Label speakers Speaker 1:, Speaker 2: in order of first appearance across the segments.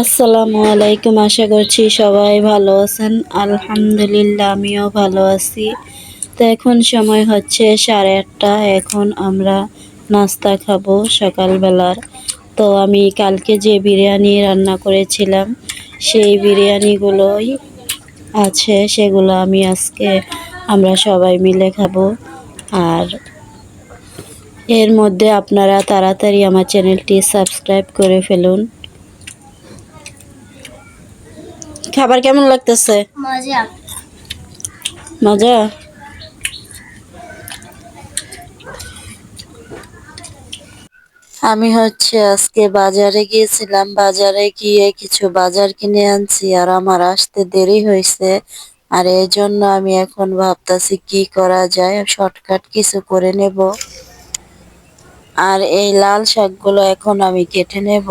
Speaker 1: আসসালামু আলাইকুম, আশা করছি সবাই ভালো আছেন। আলহামদুলিল্লাহ, আমিও ভালো আছি। তো এখন সময় হচ্ছে সাড়ে আটটা, এখন আমরা নাস্তা খাব সকালবেলার। তো আমি কালকে যে বিরিয়ানি রান্না করেছিলাম, সেই বিরিয়ানিগুলোই আছে, সেগুলো আমি আজকে আমরা সবাই মিলে খাব। আর এর মধ্যে আপনারা তাড়াতাড়ি আমার চ্যানেলটি সাবস্ক্রাইব করে ফেলুন। খাবার কেমন লাগতেছে?
Speaker 2: মজা।
Speaker 1: মজা? আমি হচ্ছে আজকে বাজারে গিয়েছিলাম। বাজারে গিয়ে কিছু বাজার কিনে আনছি আর আমার আসতে দেরি হয়েছে। আর এই জন্য আমি এখন ভাবতাছি কি করা যায়? শর্টকাট কিছু করে নেব। আর এই লাল শাকগুলো এখন আমি কেটে নেব।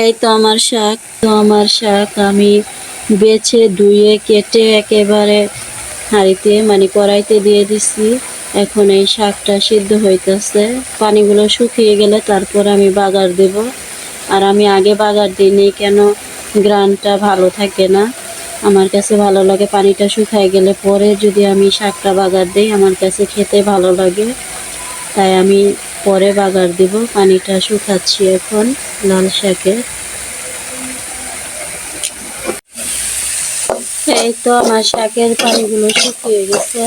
Speaker 1: এই তো আমার শাক তো আমার শাক। আমি বেছে, ধুয়ে, কেটে একেবারে হাঁড়িতে মানে কড়াইতে দিয়ে দিছি। এখন এই শাকটা সিদ্ধ হইতেছে। পানিগুলো শুকিয়ে গেলে তারপর আমি বাগার দেব। আর আমি আগে বাগার দিইনি, কেন গ্রানটা ভালো থাকে না। আমার কাছে ভালো লাগে পানিটা শুকায় গেলে পরে যদি আমি শাকটা বাগার দিই, আমার কাছে খেতে ভালো লাগে। তাই আমি পরে বাগার দিব, পানিটা শুকাচ্ছি এখন লাল শাকে। এই তো আমার শাকের পানিগুলো শুকিয়ে গেছে।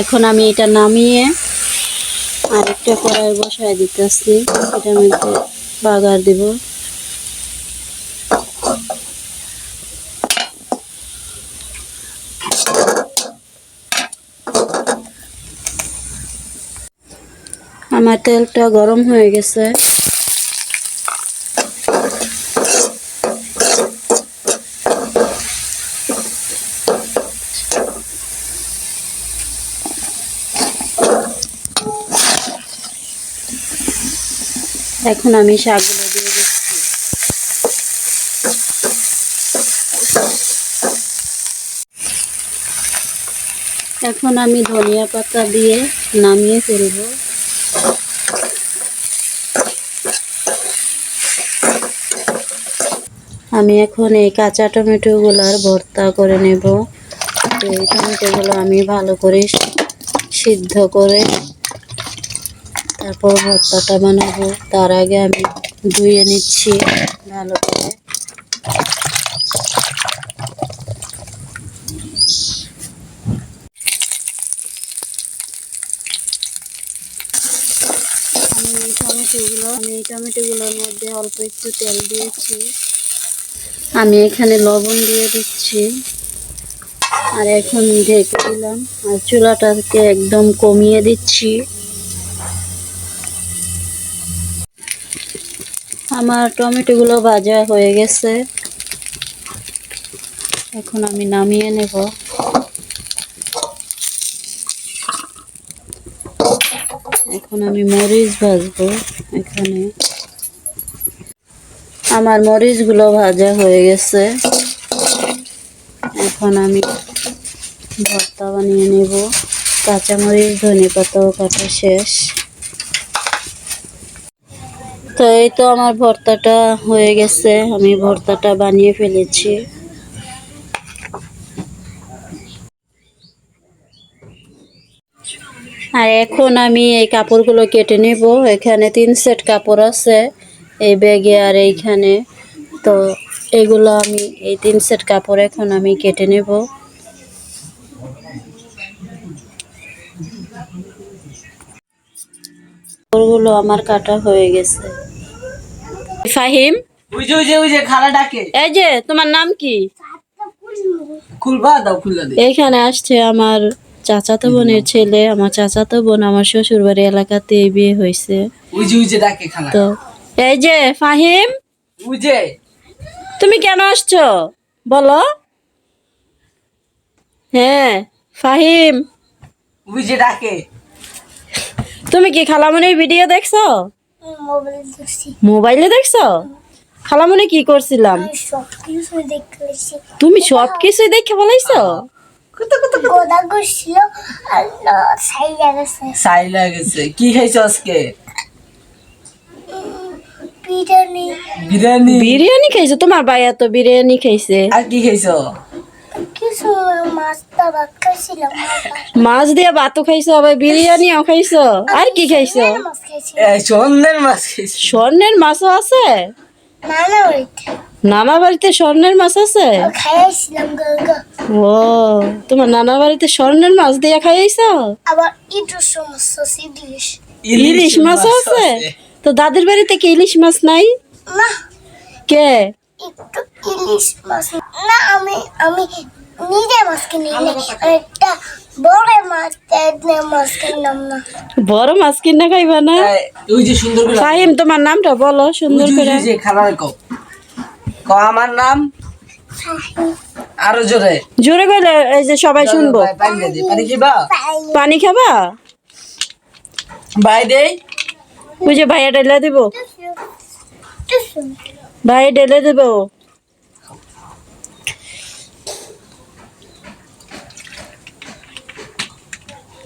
Speaker 1: এখন আমি এটা নামিয়ে আরেকটা কড়াই বসায় দিতেছি। এটার মধ্যে বাগার দিব। আমার তেলটা গরম হয়ে গেছে। এখন আমি শাকগুলো দিয়ে দিচ্ছি। এখন আমি ধনিয়া পাতা দিয়ে নামিয়ে ফেলব। আমি এখন এই কাঁচা টমেটোগুলার ভর্তা করে নেব। এই টমেটোগুলো আমি ভালো করে সিদ্ধ করে তারপর ভর্তাটা বানাবো। তার আগে আমি ধুয়ে নিচ্ছি ভালো করে। আমি এই টমেটোগুলো, আমি এই টমেটোগুলোর মধ্যে অল্প একটু তেল দিয়েছি। আমি এখানে লবণ দিয়ে দিচ্ছি। আর এখন ঢেকে দিলাম। আর চুলাটাকে একদম কমিয়ে দিচ্ছি। আমার টমেটোগুলো ভাজা হয়ে গেছে। এখন আমি নামিয়ে নেব। এখন আমি মরিচ ভাজবো এখানে। আমার মরিচগুলো ভাজা হয়ে গেছে। এখন আমি ভর্তা বানিয়ে নেব। কাঁচামরিচ, ধনে পাতাও কাটা শেষ। তো এই তো আমার ভর্তাটা হয়ে গেছে। আমি ভর্তাটা বানিয়ে ফেলেছি। আর এখন আমি এই কাপড়গুলো কেটে নেব। এখানে তিন সেট কাপড় আছে এই ব্যাগে আর এইখানে। তো এগুলো আমি এই তিন সেট কাপড় এখন আমি কেটে নেব। কাপড়গুলো আমার কাটা হয়ে গেছে। ফাহিম? এই যে তোমার নাম কি?
Speaker 3: খুলবা দাও খুললা
Speaker 1: এইখানে আসছে আমার চাচাতো বোনের ছেলে আমার চাচাতো বোন আমার শ্বশুর বাড়ি এলাকাতে এই বিয়ে হয়েছে তো এই যে ফাহিম? তুমি কেন আসছো? বলো। হ্যাঁ ফাহিম।
Speaker 3: ডাকে
Speaker 1: তুমি কি খালামনির ভিডিও দেখছ?
Speaker 2: মোবাইলে দেখছ।
Speaker 1: খালামনি কি করছিলাম? তুমি সব কিছুই দেখে বলাইছো
Speaker 2: গেছে
Speaker 3: কি খাইছো আজকে?
Speaker 2: বিরিয়ানি।
Speaker 1: খাইছো? তোমার ভাইয়া তো বিরিয়ানি খাইছে।
Speaker 3: আর কি খাইছো?
Speaker 2: কিছু মাছটা ভাত খাইছিলাম
Speaker 1: মাছ দিয়ে ভাতও খাইছো আবার বিরিয়ানিও খাইছো। আর কি খাইছো?
Speaker 3: সন্ধ্যের মাছ
Speaker 1: স্বর্ণের মাছও আছে?
Speaker 2: নানা বাড়িতে
Speaker 1: নানা বাড়িতে স্বর্ণের মাছ আছে? ও তোমার নানা বাড়িতে স্বর্ণের মাছ দিয়ে খাইছো
Speaker 2: আবার আছে ইলিশ।
Speaker 1: ইলিশ মাছও আছে? তো দাদির বাড়িতে কি ইলিশ মাছ নাই?
Speaker 2: না।
Speaker 1: কে?
Speaker 2: একটু ইলিশ মাছ। না আমি আমি নিজে মাছ কিনি একটা বড় মাছ মাছ কিনলাম না।
Speaker 1: বড় মাছ কিনা খাইবা না?
Speaker 3: এই, যে সুন্দর করে
Speaker 1: ফাহিম তোমার নামটা বলো সুন্দর করে।
Speaker 3: খালার কও। ক আমার নাম? আরও জোরে।
Speaker 1: জোরে কইলে এই যে সবাই শুনব।
Speaker 3: পানি- দে পানি
Speaker 1: খাবা?
Speaker 3: বাই দেই
Speaker 1: যে ভাইয়া ঢেলে দিব। ভাই ঢেলে দিব।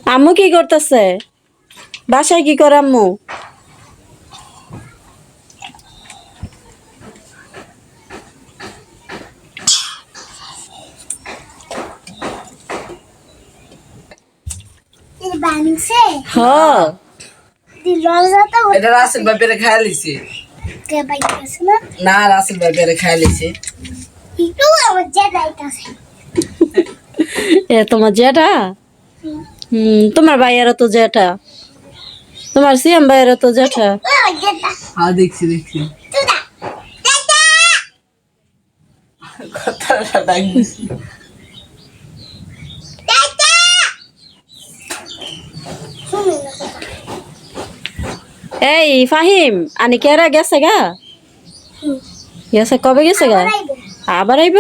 Speaker 1: আম্মু কি করতেছে? বাসায় কি করে আম্মু?
Speaker 2: বানিয়েছে
Speaker 1: হ
Speaker 2: লজা তো
Speaker 3: এটা রাসেল বাপেরে খাইয়া লিছে
Speaker 2: কে বাইতেছে না?
Speaker 3: না রাসেল বাপেরে খাইয়া লিছে
Speaker 2: একটু আমার যে যাইতাছে
Speaker 1: এ তোমার জেঠা হুম তোমার ভাইয়েরও তো জেঠা। তোমার সিএম ভাইয়েরও তো জেঠা।
Speaker 3: হ্যাঁ দেখছি দেখছি।
Speaker 2: তুদা দাদা
Speaker 3: কথাটা ডাক দিছি।
Speaker 2: দাদা শুনুন না কথা
Speaker 1: এই ফাহিম আনি কেরা গেছে গা? গেছে কবে গেছে গা? আবার আইব।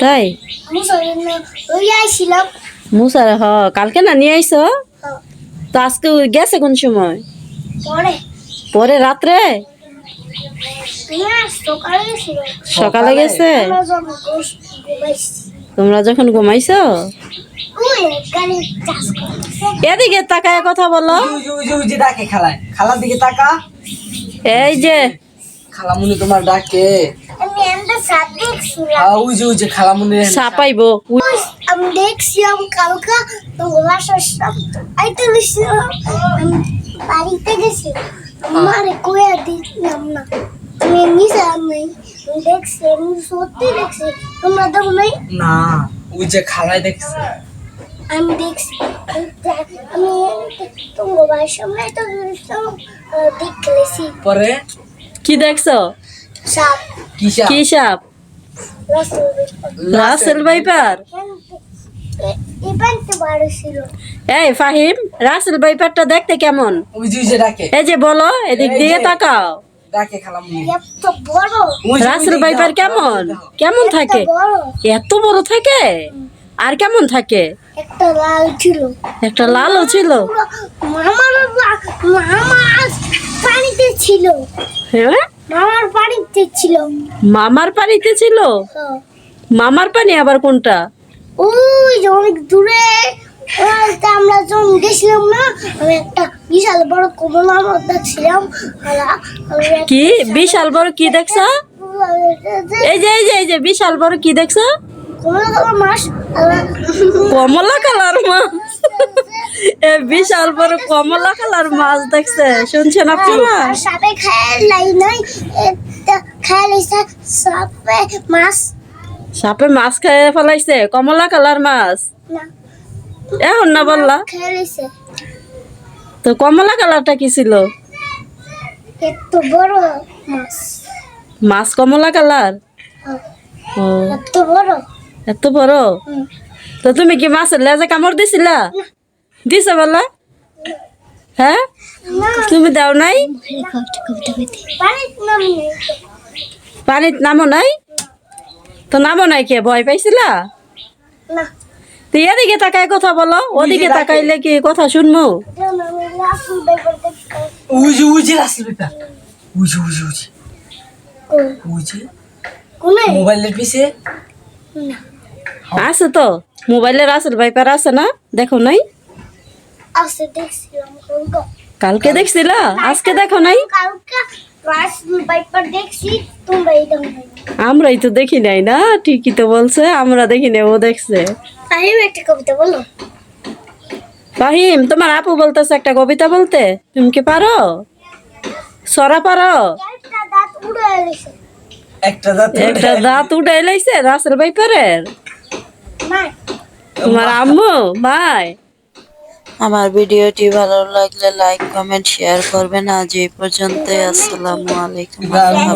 Speaker 1: তাই? মুসার হ কালকে না নিয়ে আইছো? তো আজকে গেছে কোন সময়?
Speaker 2: পরে।
Speaker 1: রাত্রে?
Speaker 2: সকালে
Speaker 1: গেছে? তোমরা যখন ঘুমাইছো? এদিকে তাকায় কথা বলো।
Speaker 3: খালার দিকে তাকা।
Speaker 1: এই যে।
Speaker 3: খালামুনি তোমার ডাকে।
Speaker 2: আমি দেখছিলাম কালকা বাড়িতে গেছি। আমার কয়ে দিলাম না। আমি এমনি আমি দেখছি আমি সত্যি দেখছি। তোমরা দেখো নাই?
Speaker 3: না ওই যে খালায় দেখছে।
Speaker 2: আমি দেখছি। আমি তোমার বাড়ির সামনে তো দেখলেছি
Speaker 3: পরে?
Speaker 1: কি দেখছ?
Speaker 2: সাপ।
Speaker 1: কি সাপ? Russell viper.
Speaker 2: ছিল।
Speaker 1: এই ফাহিম রাসেল ভাইপারটা দেখতে কেমন?
Speaker 3: ওই যে ওই যে ডাকে।
Speaker 1: এই যে বলো এদিক দিয়ে তাকাও।
Speaker 3: ডাকে খালামুনি
Speaker 2: এত বড়।
Speaker 3: ওই যে- ওই
Speaker 1: রাসেল ভাইপার কেমন। কেমন থাকে? এত বড় থাকে? আর কেমন থাকে?
Speaker 2: একটা লাল ছিল।
Speaker 1: একটা লালও ছিল।
Speaker 2: মামার বা- মামার পানিতে ছিল।
Speaker 1: হ্যাঁ?
Speaker 2: মামার পানিতে ছিল।
Speaker 1: মামার পানিতে ছিল?
Speaker 2: হ্যাঁ।
Speaker 1: মামার পানি আবার কোনটা?
Speaker 2: ওই অনেক দূরে আমরা যখন গেছিলাম না আমি একটা বিশাল বড় কমলা আমি একটা-
Speaker 1: কি? বিশাল বড় কি দেখছ? এই যে এই যে এই যে বিশাল বড় কি দেখছ?
Speaker 2: কমলা কালার মাছ
Speaker 1: কমলা কালার মাছ। এ বিশাল বড় কমলা কালার মাছ দেখছে। শুনছেন আপনারা?
Speaker 2: সাপে খায় লাই নাই। লাইছে সাপে মাছ।
Speaker 1: সাপে মাছ খেয়ে ফেলাইছে। কমলা কালার মাছ।
Speaker 2: না।
Speaker 1: এখন না বললা? তো কমলা কালারটা কি ছিল?
Speaker 2: মাছ।
Speaker 1: কমলা কালার?
Speaker 2: হ্যাঁ,
Speaker 1: ও।
Speaker 2: এত বড়।
Speaker 1: তো তুমি কি মাছের লেজে কামড় দিছিলা? দিছে বলা হ্যাঁ? তুমি দাও নাই। পানিত নামো নাই। তো নামো নাই কে? ভয় পাইছিলা?
Speaker 2: না।
Speaker 1: তো এদিকে তাকায় কথা বলো ওদিকে তাকাইলে কি কথা শুনব?
Speaker 2: রাসুল
Speaker 3: মোবাইলের পিছে।
Speaker 2: না।
Speaker 1: আছে তো মোবাইলের আসল ভাইপার আছে না? দেখো নাই?
Speaker 2: আছে দেখছিলাম কালকা
Speaker 1: কালকে দেখছিল? আজকে দেখো নাই? আমরাই তো দেখি নাই না? ঠিকই তো বলছে আমরা দেখি নাই ও দেখছে।
Speaker 2: আমি একটা কবিতা বলো।
Speaker 1: ফাহিম তোমার আপু বলতেছে একটা কবিতা বলতে। তুমি কি পারো? সরা পারো।
Speaker 2: একটা দাঁত উড়ে গেছে
Speaker 3: একটা দাঁত
Speaker 1: একটা দাঁত উঠাই লাইছে রাসেল বাইপারের
Speaker 2: মা
Speaker 1: তোমার আম্মু মাই। আমার ভিডিওটি ভালো লাগলে লাইক কমেন্ট শেয়ার করবেন। আজ এই পর্যন্ত আসসালামু আলাইকুম। আল্লাহ